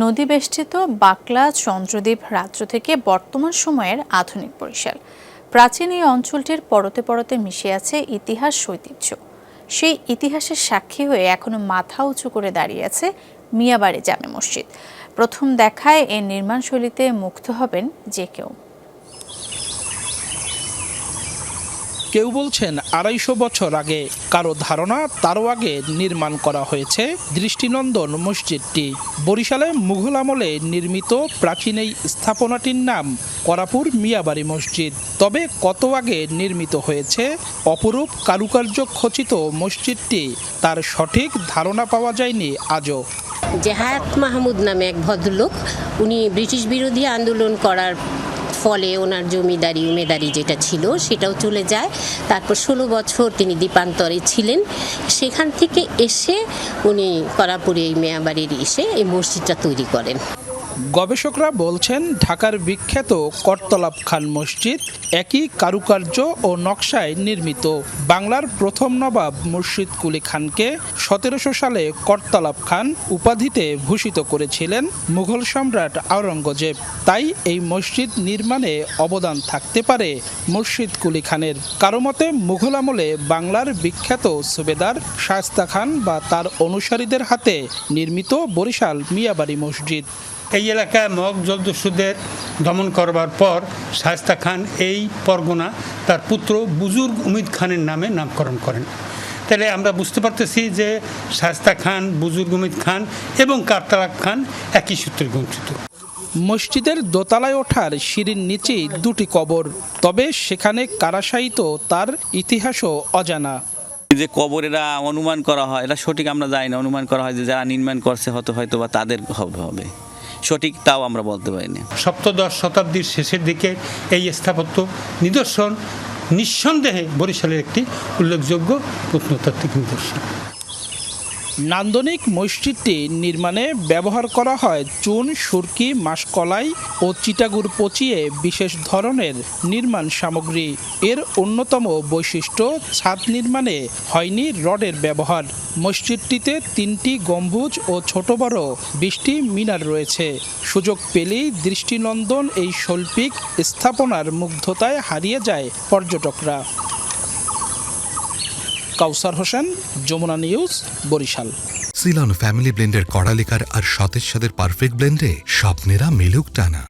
নদী বেষ্টিত বাকলা চন্দ্রদ্বীপ রাজ্য থেকে বর্তমান সময়ের আধুনিক বরিশাল। প্রাচীন এই অঞ্চলটির পরতে পরতে মিশে আছে ইতিহাস ঐতিহ্য সেই ইতিহাসের সাক্ষী হয়ে এখনও মাথা উঁচু করে দাঁড়িয়ে আছে মিয়াবাড়ি জামে মসজিদ। প্রথম দেখায় এর নির্মাণশৈলীতে মুগ্ধ হবেন যে কেউ। কেউ বলছেন আড়াইশো বছর আগে কারও ধারণা, তারও আগে নির্মাণ করা হয়েছে দৃষ্টিনন্দন মসজিদটি। বরিশালে মুঘল আমলে নির্মিত প্রাচীন এই স্থাপনাটির নাম করাপুর মিয়াবাড়ি মসজিদ। তবে কত আগে নির্মিত হয়েছে অপরূপ কারুকার্য খচিত মসজিদটি, তার সঠিক ধারণা পাওয়া যায়নি আজও। জেহায়াত মাহমুদ নামে এক ভদ্রলোক, উনি ব্রিটিশ বিরোধী আন্দোলন করার ফলে ওনার জমিদারি উমেদারি যেটা ছিল সেটাও চলে যায়। তারপর ষোলো বছর তিনি দ্বীপান্তরে ছিলেন। সেখান থেকে এসে উনি করাপুরে এই মেয়াবাড়ির এসে এই মসজিদটা তৈরি করেন। গবেষকরা বলছেন, ঢাকার বিখ্যাত করতলাব খান মসজিদ একই কারুকার্য ও নকশায় নির্মিত। বাংলার প্রথম নবাব মুর্শিদ কুলি খানকে সতেরোশো সালে করতলাব খান উপাধিতে ভূষিত করেছিলেন মুঘল সম্রাট আওরঙ্গজেব। তাই এই মসজিদ নির্মাণে অবদান থাকতে পারে মুর্শিদ কুলি খানের। কারও মতে, মুঘল আমলে বাংলার বিখ্যাত সুবেদার শায়স্তা খান বা তার অনুসারীদের হাতে নির্মিত বরিশাল মিয়াবাড়ি মসজিদ। এই এলাকায় মগ জলদস্যুদের দমন করবার পর শায়স্তা খান এই পরগনা তার পুত্র বুজুর্গ উমিদ খানের নামে নামকরণ করেন। তাহলে আমরা বুঝতে পারতেছি যে শায়স্তা খান বুজুর্গ উমিদ খান এবং কারতালাক খান একই সূত্রে বঞ্চিত মসজিদের দোতলায় ওঠার সিঁড়ির নিচেই দুটি কবর তবে সেখানে কারাশায়িত তার ইতিহাসও অজানা। যে কবর এরা অনুমান করা হয় এটা সঠিক আমরা জানি না অনুমান করা হয় যে যারা নির্মাণ করছে হয়তো হয়তো বা তাদের হবে। সঠিক তাও আমরা বলতে পারি না সপ্তদশ শতাব্দীর শেষের দিকে এই স্থাপত্য নিদর্শন, নিঃসন্দেহে বরিশালের একটি উল্লেখযোগ্য প্রত্নতাত্ত্বিক নিদর্শন। নান্দনিক মসজিদটি নির্মাণে ব্যবহার করা হয় চুন, সুরকি, মাসকলাই ও চিটাগুড় পচিয়ে বিশেষ ধরনের নির্মাণ সামগ্রী। এর অন্যতম বৈশিষ্ট্য, ছাদ নির্মাণে হয়নি রডের ব্যবহার। মসজিদটিতে তিনটি গম্বুজ ও ছোট বড় বিশটি মিনার রয়েছে। সুযোগ পেলেই দৃষ্টিনন্দন এই শৈল্পিক স্থাপনার মুগ্ধতায় হারিয়ে যায় পর্যটকরা। Kawsar Hossain, Jamuna news, Barishal. Ceylon family ব্লেন্ডের কড়ালিকার আর সতেজ সাদের পারফেক্ট ব্লেন্ডে স্বপ্নেরা মিলুক টানা।